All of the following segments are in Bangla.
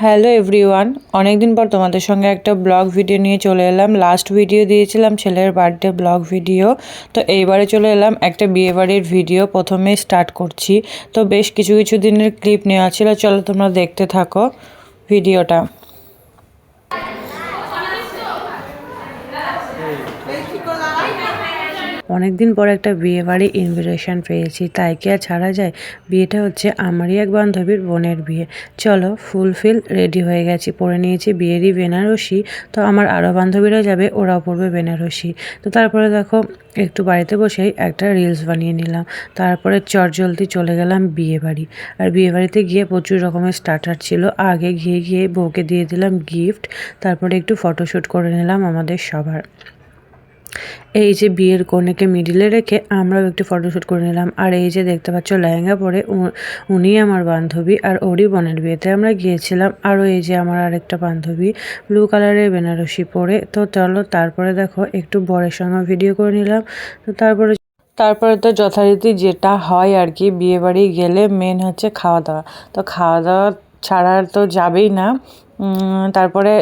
হ্যালো এভরিওয়ান অনেকদিন পর তোমাদের সঙ্গে একটা ব্লগ ভিডিও নিয়ে চলে এলাম। লাস্ট ভিডিও দিয়েছিলাম ছেলের বার্থডে ব্লগ ভিডিও তো এইবারে চলে এলাম একটা বিয়েবাড়ির ভিডিও প্রথমে স্টার্ট করছি। তো বেশ কিছু কিছু দিনের ক্লিপ নেওয়া ছিল। চলো তোমরা দেখতে থাকো ভিডিওটা অনেকদিন পর একটা বিয়ে বাড়ি ইনভিটেশন পেয়েছি, তাই কি আর ছাড়া যায়? বিয়েটা হচ্ছে আমারই এক বান্ধবীর বোনের বিয়ে। চলো ফুলফিল রেডি হয়ে গেছি। পরে নিয়েছি বিয়েরই বেনারসি, তো আমার আরও বান্ধবীরা যাবে, ওরাও পরবে বেনারসি। তো তারপরে দেখো, একটু বাড়িতে বসেই একটা রিলস বানিয়ে নিলাম। তারপরে চটজলদি চলে গেলাম বিয়ে বাড়ি আর বিয়ে বাড়িতে গিয়ে প্রচুর রকমের স্টার্টার ছিল। আগে গিয়ে গিয়ে বউকে দিয়ে দিলাম গিফট তারপরে একটু ফটোশ্যুট করে নিলাম আমাদের সবার। এই যে বিয়ের কনেকে মিডিলে রেখে আমরাও একটু ফটোশ্যুট করে নিলাম। আর এই যে দেখতে পাচ্ছ লেহেঙ্গা পরে উনি আমার বান্ধবী আর ওরই বোনের বিয়েতে আমরা গিয়েছিলাম। আরও এই যে আমার আরেকটা বান্ধবী ব্লু কালারের বেনারসি পরে। তো চলো তারপরে দেখো, একটু বরের সঙ্গে ভিডিও করে নিলাম। তো তারপরে তারপরে তো যথারীতি যেটা হয় আর কি বিয়ে বাড়ি গেলে মেন হচ্ছে খাওয়া দাওয়া। তো খাওয়া দাওয়া ছাড়া তো যাবেই না। তারপরে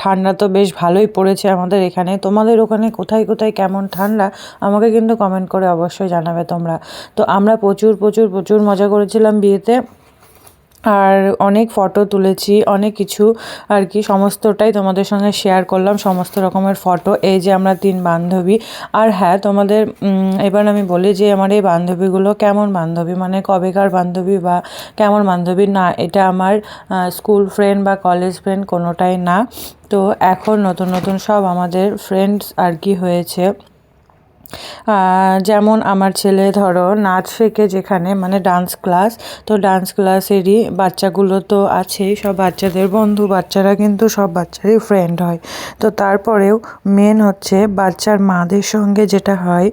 ঠান্ডা তো বেশ ভালোই পড়েছে আমাদের এখানে। তোমাদের ওখানে কোথায় কোথায় কেমন ঠান্ডা? আমাকে কিন্তু কমেন্ট করে অবশ্যই জানাবে তোমরা। তো আমরা প্রচুর প্রচুর প্রচুর মজা করেছিলাম বিয়েতে। আর অনেক ফটো তুলেছি, অনেক কিছু আর কি, সমস্তটাই তোমাদের সঙ্গে শেয়ার করলাম, সমস্ত রকমের ফটো এই যে আমরা তিন বান্ধবী, আর হ্যাঁ তোমাদের এবার আমি বলি যে আমার এই বান্ধবীগুলো কেমন বান্ধবী? মানে কবেকার বান্ধবী বা কেমন বান্ধবী? না, এটা আমার স্কুল ফ্রেন্ড বা কলেজ ফ্রেন্ড কোনোটাই না। তো এখন নতুন নতুন সব আমাদের ফ্রেন্ডস আর কি হয়েছে। যেমন আমার ছেলে ধরো নাচ শেখে যেখানে মানে ডান্স ক্লাস তো ডান্স ক্লাসেরই বাচ্চাগুলো তো আছেই সব বাচ্চাদের বন্ধু, বাচ্চারা কিন্তু সব বাচ্চারই ফ্রেন্ড হয়। তো তারপরেও মেন হচ্ছে বাচ্চার মাদের সঙ্গে যেটা হয়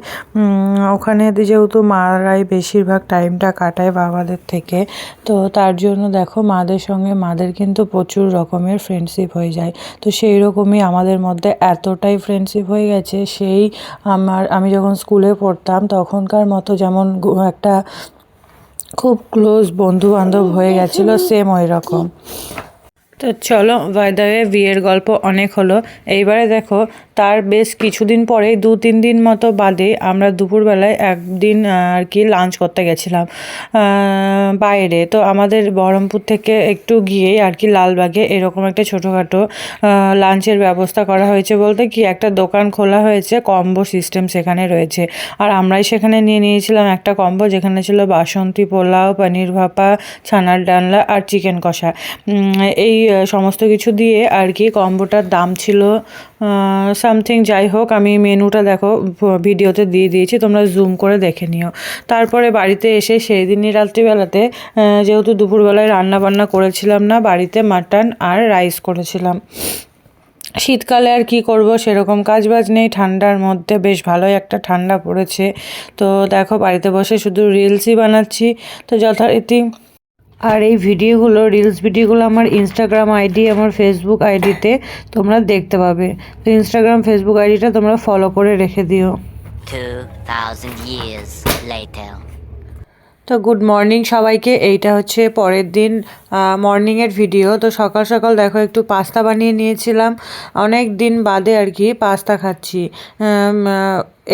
ওখানে যেহেতু মারাই বেশিরভাগ টাইমটা কাটায় বাবাদের থেকে, তো তার জন্য দেখো মাদের সঙ্গে মাদের কিন্তু প্রচুর রকমের ফ্রেন্ডশিপ হয়ে যায়। তো সেই রকমই আমাদের মধ্যে এতটাই ফ্রেন্ডশিপ হয়ে গেছে, সেই আমার, আমি যখন স্কুলে পড়তাম, তখনকার মতো যেমন একটা খুব ক্লোজ বন্ধু বান্ধব হয়ে গেছিল সেম ওই রকম। তো চলো ওয়ে বিয়ের গল্প অনেক হলো। এইবারে দেখো, তার বেশ কিছুদিন পরেই, দু তিন দিন মতো বাদে আমরা দুপুরবেলায় একদিন আর কি লাঞ্চ করতে গেছিলাম বাইরে। তো আমাদের বহরমপুর থেকে একটু গিয়েই আর কি লালবাগে এরকম একটা ছোটোখাটো লাঞ্চের ব্যবস্থা করা হয়েছে বলতে কি, একটা দোকান খোলা হয়েছে কম্বো সিস্টেম সেখানে রয়েছে। আর আমরাই সেখানে নিয়ে নিয়েছিলাম একটা কম্বো যেখানে ছিল বাসন্তী পোলাও, পনির ভাপা, ছানার ডালনা আর চিকেন কষা। এই সমস্ত কিছু দিয়ে আর কি কম্বোটার দাম ছিল সামথিং যাই হোক, আমি মেনুটা দেখো ভিডিওতে দিয়ে দিয়েছি, তোমরা জুম করে দেখে নিও। তারপরে বাড়িতে এসে সেই দিনই রাত্রিবেলাতে যেহেতু দুপুরবেলায় রান্না বান্না করেছিলাম না, বাড়িতে মাটন আর রাইস করেছিলাম। শীতকালে আর কি করব, সেরকম কাজ বাজ নেই, ঠান্ডার মধ্যে বেশ ভালোই একটা ঠান্ডা পড়েছে। তো দেখো, বাড়িতে বসে শুধু রিলসই বানাচ্ছি। তো যথারীতি আর এই ভিডিওগুলো রিলস ভিডিওগুলো আমার ইনস্টাগ্রাম আইডি আমার ফেসবুক আইডিতে তোমরা দেখতে পাবে। তো ইনস্টাগ্রাম ফেসবুক আইডিটা তোমরা ফলো করে রেখে দিও। 2,000 years later. তো গুড মর্নিং সবাইকে এইটা হচ্ছে পরের দিন মর্নিংয়ের ভিডিও তো সকাল সকাল দেখো একটু পাস্তা বানিয়ে নিয়েছিলাম। অনেক দিন বাদে আর কি পাস্তা খাচ্ছি।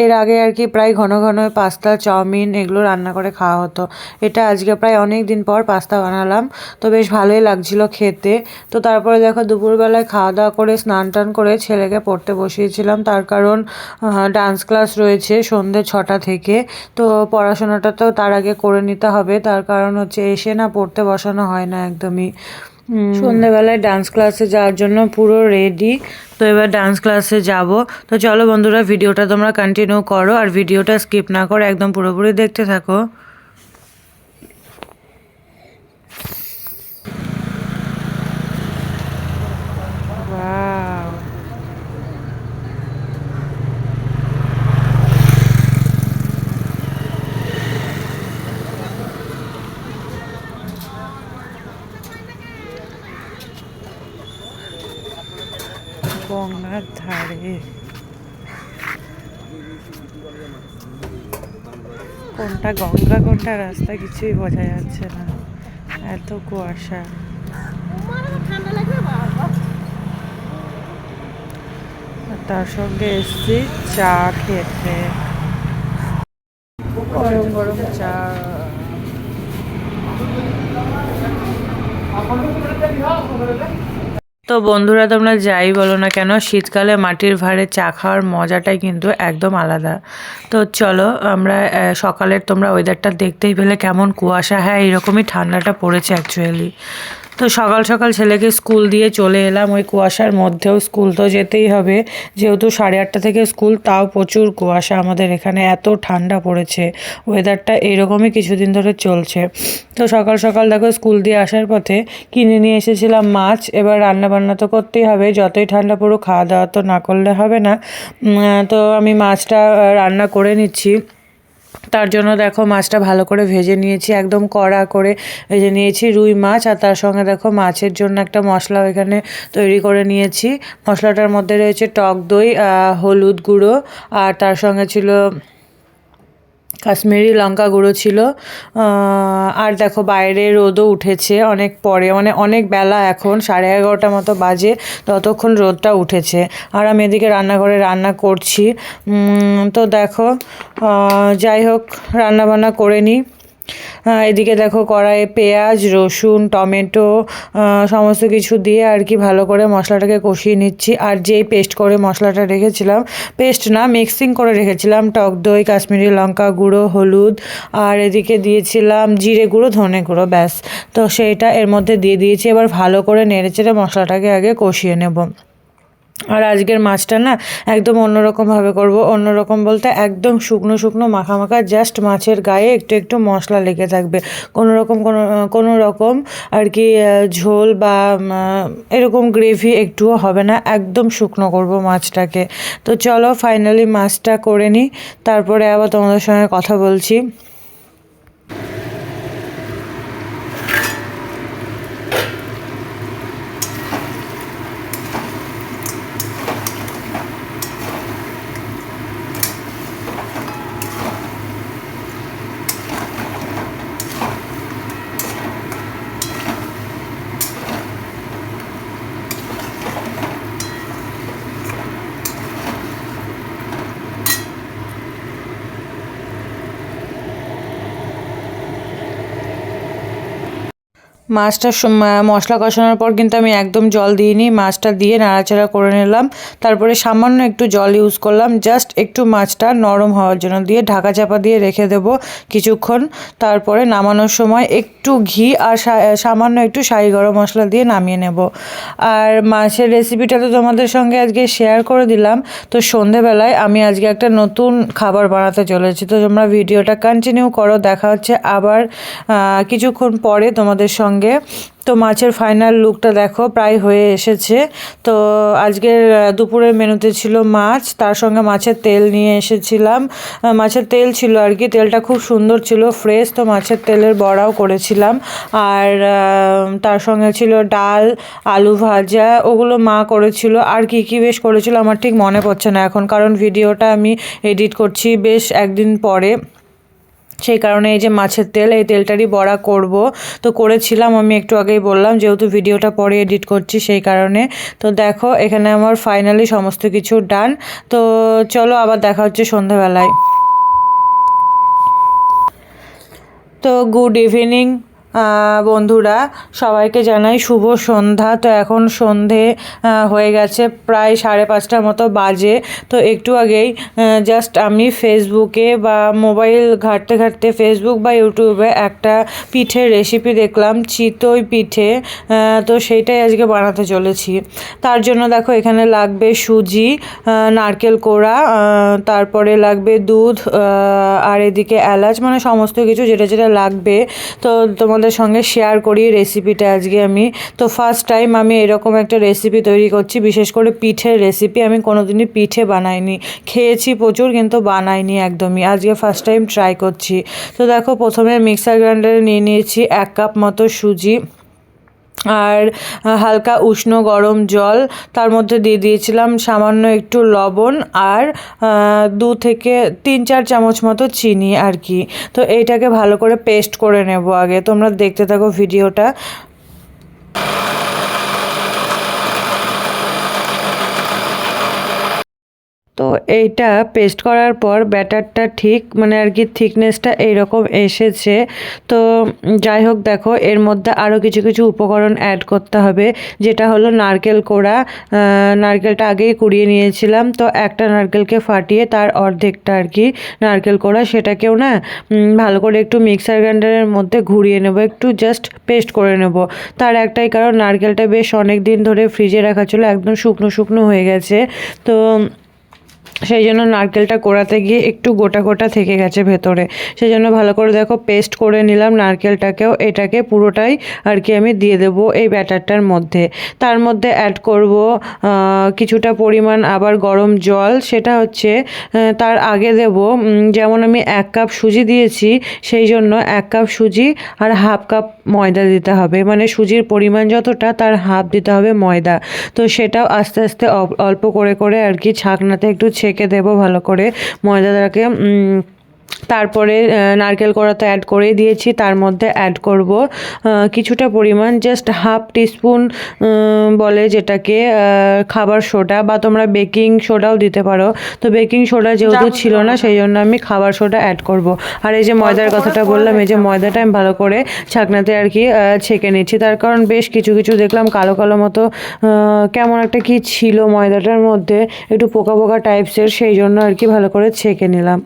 এর আগে আর কি প্রায় ঘন ঘন পাস্তা, চাউমিন এগুলো রান্না করে খাওয়া হতো। এটা আজকে প্রায় অনেক দিন পর পাস্তা বানালাম। তো বেশ ভালোই লাগছিল খেতে। তো তারপরে দেখো দুপুরবেলায় খাওয়া দাওয়া করে স্নান টান করে ছেলেকে পড়তে বসিয়েছিলাম। তার কারণ ডান্স ক্লাস রয়েছে সন্ধ্যে ছটা থেকে। তো পড়াশোনাটা তো তার আগে করে নিতে হবে। তার কারণ হচ্ছে এসে না পড়তে বসানো হয় না একদমই। সন্ধ্যেবেলায় ডান্স ক্লাসে যাওয়ার জন্য পুরো রেডি তো এবার ডান্স ক্লাসে যাব। তো চলো বন্ধুরা ভিডিওটা তোমরা কন্টিনিউ করো আর ভিডিওটা স্কিপ না করে একদম পুরোপুরি দেখতে থাকো। আহারে কোনটা গঙ্গা, কোনটা রাস্তা কিছুই বোঝা যাচ্ছে না। এত কুয়াশা। তার সঙ্গে এসছি চা খেতে গরম গরম চা। আপনাদের তো বন্ধুরা, তোমরা যাই বলো না কেন, শীতকালে মাটির ভাঁড়ে চা খাওয়ার মজাটাই কিন্তু একদম আলাদা। তো চলো, আমরা সকালের তোমরা ওয়েদারটা দেখতেই পেলে কেমন কুয়াশা। হ্যাঁ এরকমই ঠান্ডাটা পড়েছে অ্যাকচুয়ালি তো সকাল সকাল ছেলেকে স্কুল দিয়ে চলে এলাম। ওই কুয়াশার মধ্যেও স্কুল তো যেতেই হবে। যেহেতু সাড়ে আটটা থেকে স্কুল, তাও প্রচুর কুয়াশা আমাদের এখানে। এত ঠান্ডা পড়েছে। ওয়েদারটা এরকমই কিছুদিন ধরে চলছে। তো সকাল সকাল দেখো স্কুল দিয়ে আসার পথে কিনে নিয়ে এসেছিলাম মাছ। এবার রান্না বান্না তো করতেই হবে। যতই ঠান্ডা পড়ুক, খাওয়া দাওয়া তো না করলে হবে না। তো আমি মাছটা রান্না করে নিচ্ছি। তার জন্য দেখো মাছটা ভালো করে ভেজে নিয়েছি, একদম কড়া করে ভেজে নিয়েছি রুই মাছ আর তার সঙ্গে দেখো মাছের জন্য একটা মশলা এখানে তৈরি করে নিয়েছি। মশলাটার মধ্যে রয়েছে টক দই হলুদ গুঁড়ো আর তার সঙ্গে ছিল কাশ্মীরি লঙ্কা গুঁড়ো ছিল। আর দেখো বাইরে রোদও উঠেছে অনেক পরে মানে অনেক বেলা এখন, সাড়ে এগারোটা মতো বাজে, ততক্ষণ রোদটা উঠেছে। আর আমি এদিকে রান্নাঘরে রান্না করছি। তো দেখো যাই হোক, রান্নাবান্না করে নিই। এদিকে দেখো কড়াইয়ে পেঁয়াজ, রসুন, টমেটো সমস্ত কিছু দিয়ে আর কি ভালো করে মশলাটাকে কষিয়ে নিচ্ছি। আর যেই পেস্ট করে মশলাটা রেখেছিলাম, পেস্ট না, মিক্সিং করে রেখেছিলাম, টক দই, কাশ্মীরি লঙ্কা গুঁড়ো, হলুদ। আর এদিকে দিয়েছিলাম জিরে গুঁড়ো, ধনে গুঁড়ো, ব্যাস। তো সেইটা এর মধ্যে দিয়ে দিয়েছি। এবার ভালো করে নেড়েচেড়ে মশলাটাকে আগে কষিয়ে নেব। আর আজকের মাছটা না একদম অন্যরকমভাবে করব। অন্যরকম বলতে একদম শুকনো শুকনো মাখা মাখা জাস্ট মাছের গায়ে একটু একটু মশলা লেগে থাকবে। কোনো রকম কোনো কোনো রকম আর কি ঝোল বা এরকম গ্রেভি একটুও হবে না। একদম শুকনো করব মাছটাকে। তো চলো ফাইনালি মাছটা করে নিই তারপরে আবার তোমাদের সঙ্গে কথা বলছি। মাছটা মশলা কষানোর পর কিন্তু আমি একদম জল দিইনি। মাছটা দিয়ে নাড়াচাড়া করে নিলাম। তারপরে সামান্য একটু জল ইউজ করলাম। জাস্ট একটু মাছটা নরম হওয়ার জন্য দিয়ে ঢাকা চাপা দিয়ে রেখে দেবো কিছুক্ষণ। তারপরে নামানোর সময় একটু ঘি আর সামান্য একটু শাহি গরম মশলা দিয়ে নামিয়ে নেব। আর মাছের রেসিপিটা তো তোমাদের সঙ্গে আজকে শেয়ার করে দিলাম। তো সন্ধেবেলায় আমি আজকে একটা নতুন খাবার বানাতে চলেছি। তো তোমরা ভিডিওটা কন্টিনিউ করো। দেখা হচ্ছে আবার কিছুক্ষণ পরে তোমাদের সঙ্গে তো মাছের ফাইনাল লুকটা দেখো, প্রায় হয়ে এসেছে। তো আজকের দুপুরের মেনুতে ছিল মাছ, তার সঙ্গে মাছের তেল নিয়ে এসেছিলাম। মাছের তেল ছিল আর কি, তেলটা খুব সুন্দর ছিল ফ্রেশ তো মাছের তেলের বড়াও করেছিলাম। আর তার সঙ্গে ছিল ডাল, আলু ভাজা, ওগুলো মা করেছিল। আর কি কি বেশ করেছিল আমার ঠিক মনে পড়ছে না এখন, কারণ ভিডিওটা আমি এডিট করছি বেশ একদিন পরে। সেই কারণে এই যে মাছের তেল, এই তেলটারই বড়া করব। তো করেছিলাম, আমি একটু আগেই বললাম, যেহেতু ভিডিওটা পরে এডিট করছি সেই কারণে। তো দেখো, এখানে আমার ফাইনালি সমস্ত কিছু ডান তো চলো, আবার দেখা হচ্ছে সন্ধ্যাবেলায়। তো গুড ইভিনিং বন্ধুরা, সবাইকে জানাই শুভ সন্ধ্যা। তো এখন সন্ধে হয়ে গেছে প্রায় সাড়ে পাঁচটার মতো বাজে। তো একটু আগেই জাস্ট আমি ফেসবুকে বা মোবাইল ঘাঁটতে ঘাঁটতে ফেসবুক বা ইউটিউবে একটা পিঠের রেসিপি দেখলাম, চিতই পিঠে। তো সেইটাই আজকে বানাতে চলেছি। তার জন্য দেখো, এখানে লাগবে সুজি নারকেল কোড়া তারপরে লাগবে দুধ আর এদিকে এলাচ মানে সমস্ত কিছু যেটা যেটা লাগবে। তো তোমাদের সঙ্গে শেয়ার করি রেসিপিটা আজকে আমি। তো ফার্স্ট টাইম আমি এরকম একটা রেসিপি তৈরি করছি, বিশেষ করে পিঠের রেসিপি আমি কোনোদিনই পিঠে বানাইনি। খেয়েছি প্রচুর, কিন্তু বানাইনি একদমই। আজকে ফার্স্ট টাইম ট্রাই করছি। তো দেখো, প্রথমে মিক্সার গ্রাইন্ডারে নিয়ে নিয়েছি এক কাপ মতো সুজি। আর হালকা উষ্ণ গরম জল। তার মধ্যে দিয়ে দিয়েছিলাম সামান্য একটু লবণ আর দু থেকে তিন চার চামচ মতো চিনি আর কি। তো এইটাকে ভালো করে পেস্ট করে নেব আগে। তোমরা দেখতে থাকো ভিডিওটা। তো এইটা পেস্ট করার পর ব্যাটারটা ঠিক মানে আর কি থিকনেসটা এইরকম এসেছে। তো যাই হোক দেখো, এর মধ্যে আরও কিছু কিছু উপকরণ অ্যাড করতে হবে, যেটা হলো নারকেল কোড়া। নারকেলটা আগেই কুড়িয়ে নিয়েছিলাম, তো একটা নারকেলকে ফাটিয়ে তার অর্ধেকটা আর কি নারকেল কোড়া, সেটাকেও না ভালো করে একটু মিক্সার গ্রাইন্ডারের মধ্যে ঘুরিয়ে নেব, একটু জাস্ট পেস্ট করে নেব। তার একটাই কারণ, নারকেলটা বেশ অনেক দিন ধরে ফ্রিজে রাখা ছিল, একদম শুকনো শুকনো হয়ে গেছে। তো সেই জন্য নারকেলটা কোড়াতে গিয়ে একটু গোটা গোটা থেকে গেছে ভেতরে। সেই জন্য ভালো করে দেখো পেস্ট করে নিলাম নারকেলটাকেও। এটাকে পুরোটাই আর কি আমি দিয়ে দেবো এই ব্যাটারটার মধ্যে। তার মধ্যে অ্যাড করব কিছুটা পরিমাণ আবার গরম জল। সেটা হচ্ছে তার আগে দেব যেমন আমি এক কাপ সুজি দিয়েছি, সেই জন্য এক কাপ সুজি আর হাফ কাপ ময়দা দিতে হবে। মানে সুজির পরিমাণ যতটা, তার হাফ দিতে হবে ময়দা। তো সেটাও আস্তে আস্তে অল্প করে করে আর কি ছাকনাতে একটু ছেঁকে দেবো ভালো করে। ময়দাটাকে তারপরে নারকেল কোড়া তো অ্যাড করেই দিয়েছি তার মধ্যে অ্যাড করব কিছুটা পরিমাণ জাস্ট হাফ টিস্পুন বলে যেটাকে খাবার সোডা বা তোমরা বেকিং সোডাও দিতে পারো। তো বেকিং সোডা যেহেতু ছিল না সেই জন্য আমি খাবার সোডা অ্যাড করব। আর এই যে ময়দার কথাটা বললাম এই যে ময়দাটা আমি ভালো করে ছাকনাতে আর কি ছেঁকে নিচ্ছি। তার কারণ বেশ কিছু কিছু দেখলাম কালো কালো মতো কেমন একটা কি ছিল ময়দাটার মধ্যে একটু পোকা পোকা টাইপসের সেই জন্য আর কি ভালো করে ছেঁকে নিলাম।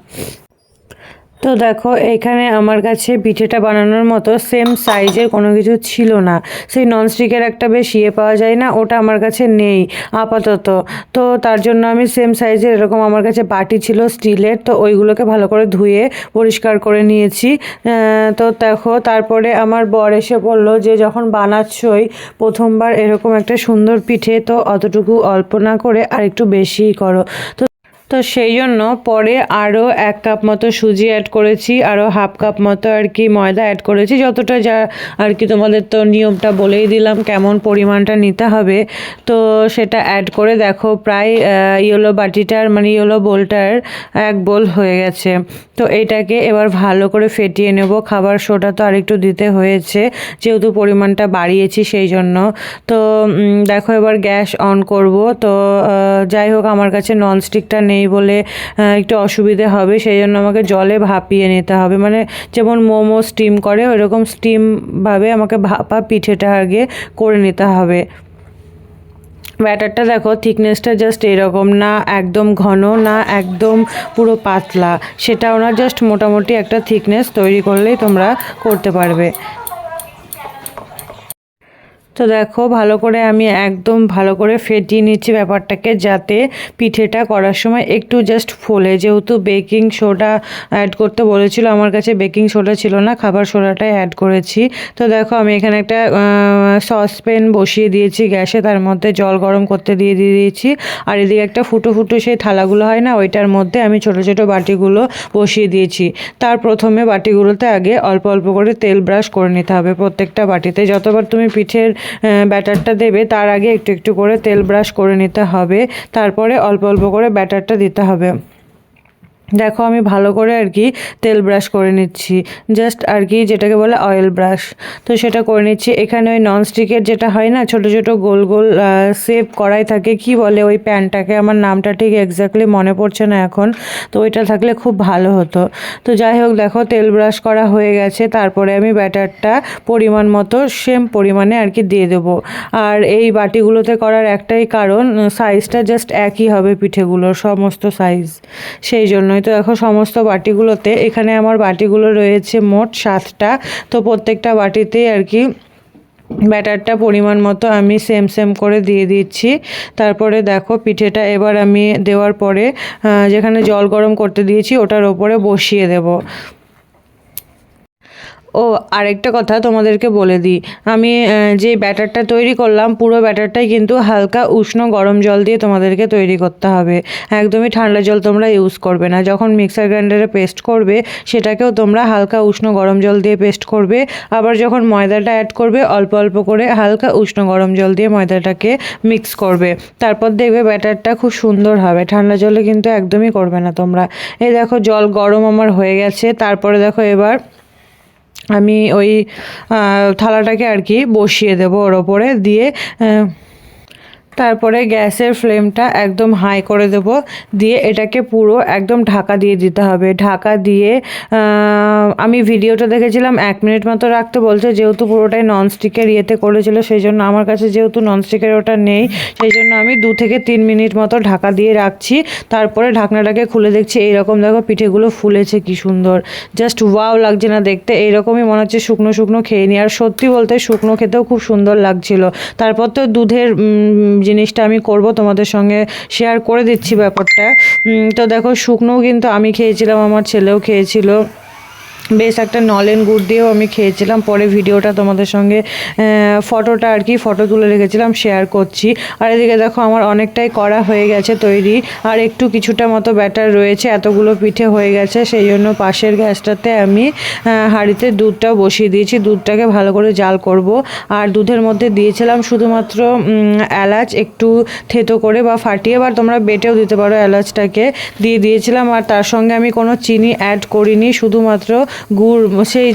তো দেখো, এখানে আমার কাছে পিঠেটা বানানোর মতো সেম সাইজের কোনো কিছু ছিল না। সেই ননস্টিকের একটা বেশ ইয়ে পাওয়া যায় না, ওটা আমার কাছে নেই আপাতত। তো তার জন্য আমি সেম সাইজের এরকম আমার কাছে বাটি ছিল স্টিলের, তো ওইগুলোকে ভালো করে ধুয়ে পরিষ্কার করে নিয়েছি। তো দেখো, তারপরে আমার বর এসে বলল যে, যখন বানাচ্ছই প্রথমবার এরকম একটা সুন্দর পিঠে, তো অতটুকু অল্প না করে আর একটু বেশিই করো। তো তো সেই জন্য পরে আরও এক কাপ মতো সুজি অ্যাড করেছি, আরও হাফ কাপ মতো আর কি ময়দা অ্যাড করেছি। যতটা যা আর কি তোমাদের তো নিয়মটা বলেই দিলাম কেমন পরিমাণটা নিতে হবে। তো সেটা অ্যাড করে দেখো প্রায় ইয়েলো বাটিটার মানে ইয়েলো বোলটার এক বোল হয়ে গেছে। তো এটাকে এবার ভালো করে ফেটিয়ে নেব। খাবার সোডা তো আরেকটু দিতে হয়েছে, যেহেতু পরিমাণটা বাড়িয়েছি সেই জন্য। তো দেখো এবার গ্যাস অন করব। তো যাই হোক, আমার কাছে ননস্টিকটা নেই। বলে একটু অসুবিধে হবে, সেই জন্য আমাকে জলে ভাপিয়ে নিতে হবে। মানে যেমন মোমো স্টিম করে, ওইরকম স্টিমভাবে আমাকে ভাপা পিঠেটা আগে করে নিতে হবে। ব্যাটারটা দেখো থিকনেসটা জাস্ট এরকম, না একদম ঘন, না একদম পুরো পাতলা। সেটাও না জাস্ট মোটামুটি একটা থিকনেস তৈরি করলেই তোমরা করতে পারবে। তো দেখো ভালো করে আমি একদম ভালো করে ফেটিয়ে নিচ্ছি ব্যাপারটাকে যাতে পিঠেটা করার সময় একটু জাস্ট ফোলে। যেহেতু বেকিং সোডা অ্যাড করতে বলেছিল, আমার কাছে বেকিং সোডা ছিল না, খাবার সোডাটাই অ্যাড করেছি। তো দেখো আমি এখানে একটা সসপ্যান বসিয়ে দিয়েছি গ্যাসে, তার মধ্যে জল গরম করতে দিয়ে দিয়ে দিয়েছি। আর এদিকে একটা ফুটো ফুটো সেই থালাগুলো হয় না, ওইটার মধ্যে আমি ছোট ছোট বাটিগুলো বসিয়ে দিয়েছি। তার প্রথমে বাটিগুলোতে আগে অল্প অল্প করে তেল ব্রাশ করে নিতে হবে প্রত্যেকটা বাটিতে। যতবার তুমি পিঠের ব্যাটারটা দেবে, তার আগে একটু একটু করে তেল ব্রাশ করে নিতে হবে, তারপরে অল্প অল্প করে ব্যাটারটা দিতে হবে। দেখো, আমি ভালো করে আর কি তেল ব্রাশ করে নিচ্ছি। জাস্ট আর কি যেটাকে বলে অয়েল ব্রাশ তো সেটা করে নিচ্ছি। এখানে ওই ননস্টিকের যেটা হয় না, ছোট ছোট, গোল গোল সেভ করাই থাকে, কি বলে ওই প্যানটাকে? আমার নামটা ঠিক এক্স্যাক্টলি মনে পড়ছে না এখন। তো ওইটা থাকলে খুব ভালো হতো। তো যাই হোক, দেখো, তেল ব্রাশ করা হয়ে গেছে। তারপরে আমি ব্যাটারটা পরিমাণ মতো সেম পরিমাণে আর কি দিয়ে দেবো। আর এই বাটিগুলোতে করার একটাই কারণ সাইজটা জাস্ট একই হবে পিঠেগুলোর, সমস্ত সাইজ সেই জন্যই তো দেখো সমস্ত বাটিগুলোতে, এখানে আমার বাটিগুলো রয়েছে মোট সাতটা। তো প্রত্যেকটা বাটিতেই আর কি ব্যাটারটা পরিমাণ মতো আমি সেম সেম করে দিয়ে দিচ্ছি। তারপরে দেখো পিঠেটা এবার আমি দেওয়ার পরে যেখানে জল গরম করতে দিয়েছি, ওটার ওপরে বসিয়ে দেবো। ও, আরেকটা কথা তোমাদেরকে বলে দিই। আমি যে ব্যাটারটা তৈরি করলাম, পুরো ব্যাটারটাই কিন্তু হালকা উষ্ণ গরম জল দিয়ে তোমাদেরকে তৈরি করতে হবে। একদমই ঠান্ডা জল তোমরা ইউজ করবে না। যখন মিক্সার গ্রাইন্ডারে পেস্ট করবে, সেটাকেও তোমরা হালকা উষ্ণ গরম জল দিয়ে পেস্ট করবে। আবার যখন ময়দাটা অ্যাড করবে, অল্প অল্প করে হালকা উষ্ণ গরম জল দিয়ে ময়দাটাকে মিক্স করবে। তারপর দেখবে ব্যাটারটা খুব সুন্দর হবে। ঠান্ডা জলে কিন্তু একদমই করবে না তোমরা। এই দেখো, জল গরম আমার হয়ে গেছে। তারপরে দেখো এবার আমি ওই থালাটাকে আর কি বসিয়ে দেবো ওর ওপরে দিয়ে তারপরে গ্যাসের ফ্লেমটা একদম হাই করে দেব। দিয়ে এটাকে পুরো একদম ঢাকা দিয়ে দিতে হবে। ঢাকা দিয়ে আমি ভিডিওটা দেখেছিলাম, এক মিনিট মতো রাখতে বলছে। যেহেতু পুরোটাই ননস্টিকের ইয়েতে করেছিল সেই জন্য আমার কাছে যেহেতু ননস্টিকের ওটা নেই সেই জন্য আমি দু থেকে তিন মিনিট মতো ঢাকা দিয়ে রাখছি। তারপরে ঢাকনাটাকে খুলে দেখছি, এইরকম দেখো পিঠেগুলো ফুলেছে কি সুন্দর। জাস্ট ওয়াও লাগছে না দেখতে, এইরকমই মনে হচ্ছে শুকনো শুকনো খেয়ে নি। আর সত্যি বলতে শুকনো খেতেও খুব সুন্দর লাগছিল। তারপর তো দুধের জিনিসটা আমি করব, তোমাদের সঙ্গে শেয়ার করে দিচ্ছি ব্যাপারটা। তো দেখো শুকনো কিন্তু আমি খেয়েছিলাম, আমার ছেলেও খেয়েছিল। বেশ একটা নলেন গুড় দিয়েও আমি খেয়েছিলাম। পরে ভিডিওটা তোমাদের সঙ্গে ফটোটা আর কি ফটো তুলে রেখেছিলাম শেয়ার করছি। আর এদিকে দেখো আমার অনেকটাই করা হয়ে গেছে তৈরি, আর একটু কিছুটা মতো ব্যাটার রয়েছে, এতগুলো পিঠে হয়ে গেছে, সেই জন্য পাশের গ্যাসটাতে আমি হাঁড়িতে দুধটা বসিয়ে দিয়েছি। দুধটাকে ভালো করে জাল করব। আর দুধের মধ্যে দিয়েছিলাম শুধুমাত্র এলাচ, একটু থেতো করে বা ফাটিয়ে বা তোমরা বেটেও দিতে পারো এলাচটাকে। দিয়ে দিয়েছিলাম, আর তার সঙ্গে আমি কোনো চিনি অ্যাড করিনি, শুধুমাত্র গুড়, সেই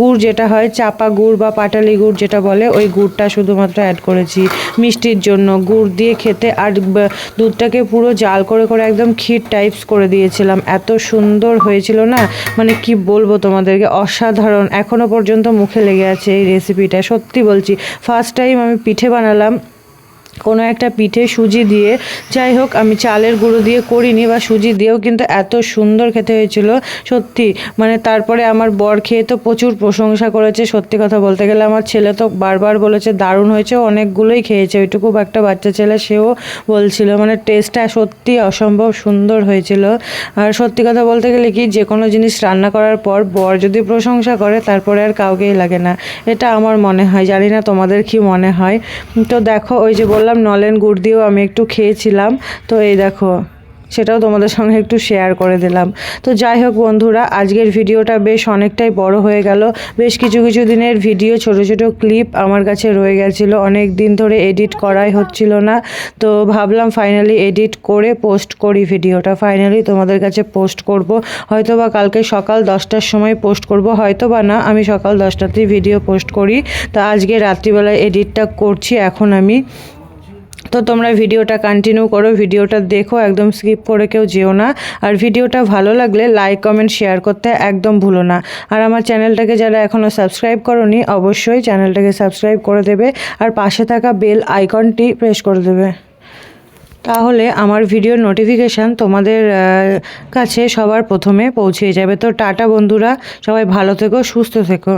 গুড় যেটা হয়, চাপা গুড় বা পাটালি গুড় যেটা বলে, ওই গুড়টা শুধুমাত্র অ্যাড করেছি মিষ্টির জন্য। গুড় দিয়ে খেতে আর দুধটাকে পুরো জাল করে করে একদম ক্ষীর টাইপস করে দিয়েছিলাম। এত সুন্দর হয়েছিল না? মানে কি বলব তোমাদেরকে? অসাধারণ। এখনও পর্যন্ত মুখে লেগে আছে এই রেসিপিটা সত্যি বলছি ফার্স্ট টাইম আমি পিঠে বানালাম। কোনো একটা পিঠে সুজি দিয়ে, যাই হোক, আমি চালের গুঁড়ো দিয়ে করিনি বা সুজি দিয়েও কিন্তু এত সুন্দর খেতে হয়েছিল, সত্যি। মানে তারপরে আমার বর খেয়ে তো প্রচুর প্রশংসা করেছে, সত্যি কথা বলতে গেলে আমার ছেলে তো বারবার বলেছে, দারুণ হয়েছে, অনেকগুলোই খেয়েছে। ওইটুকু একটা বাচ্চা ছেলে, সেও বলছিল মানে টেস্টটা সত্যি অসম্ভব সুন্দর হয়েছিল। আর সত্যি কথা বলতে গেলে কি, যে কোনো জিনিস রান্না করার পর বর যদি প্রশংসা করে, তারপরে আর কাউকেই লাগে না। এটা আমার মনে হয়, জানি না তোমাদের কি মনে হয়। তো দেখো, ওই যে বললাম নলেন গুড় দিয়েও আমি একটু খেয়েছিলাম। তো এই দেখো, সেটাও তোমাদের সঙ্গে একটু শেয়ার করে দিলাম। তো যাই হোক বন্ধুরা, আজকের ভিডিওটা বেশ অনেকটাই বড় হয়ে গেল। বেশ কিছু কিছু দিনের ভিডিও ছোট ছোট ক্লিপ আমার কাছে রয়ে গেছিল। অনেক দিন ধরে এডিট করাই হচ্ছিল না। তো ভাবলাম ফাইনালি এডিট করে পোস্ট করি ভিডিওটা। ফাইনালি তোমাদের কাছে পোস্ট করব। হয়তো বা কালকে সকাল দশটার সময় পোস্ট করব হয়তো বা না, আমি সকাল দশটাতেই ভিডিও পোস্ট করি। তো আজকে রাত্রিবেলায় এডিটটা করছি, এখন আমি তো তোমরা ভিডিওটা কন্টিনিউ করো, ভিডিওটা দেখো, একদম স্কিপ করে কেউ যেও না। আর ভিডিওটা ভালো লাগলে লাইক কমেন্ট শেয়ার করতে একদম ভুলো না। আর আমার চ্যানেলটাকে যারা এখনও সাবস্ক্রাইব করনি, অবশ্যই চ্যানেলটাকে সাবস্ক্রাইব করে দেবে। আর পাশে থাকা বেল আইকনটি প্রেস করে দেবে। তাহলে আমার ভিডিওর নোটিফিকেশান তোমাদের কাছে সবার প্রথমে পৌঁছে যাবে। তো টাটা বন্ধুরা, সবাই ভালো থেকো, সুস্থ থেকো।